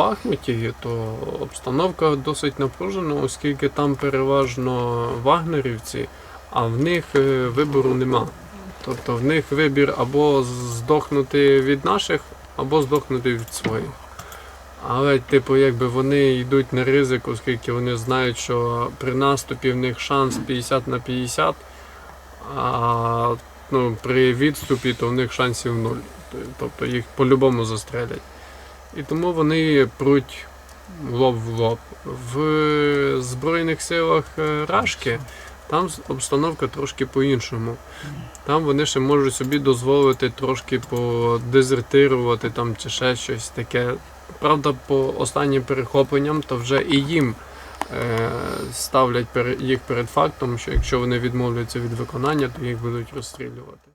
Бахмуті, то обстановка досить напружена, оскільки там переважно вагнерівці, а в них е, вибору нема. Тобто в них вибір або здохнути від наших, або здохнути від своїх. Але, типу, якби вони йдуть на ризик, оскільки вони знають, що при наступі в них шанс 50 на 50, а ну, при відступі то в них шансів нуль. Тобто їх по-любому застрелять. І тому вони пруть лоб в лоб. В Збройних силах е, Рашки там обстановка трошки по-іншому. Там вони ще можуть собі дозволити трошки подезертирувати там чи ще щось таке. Правда, по останнім перехопленням, то вже і їм е, ставлять їх перед фактом, що якщо вони відмовляться від виконання, то їх будуть розстрілювати.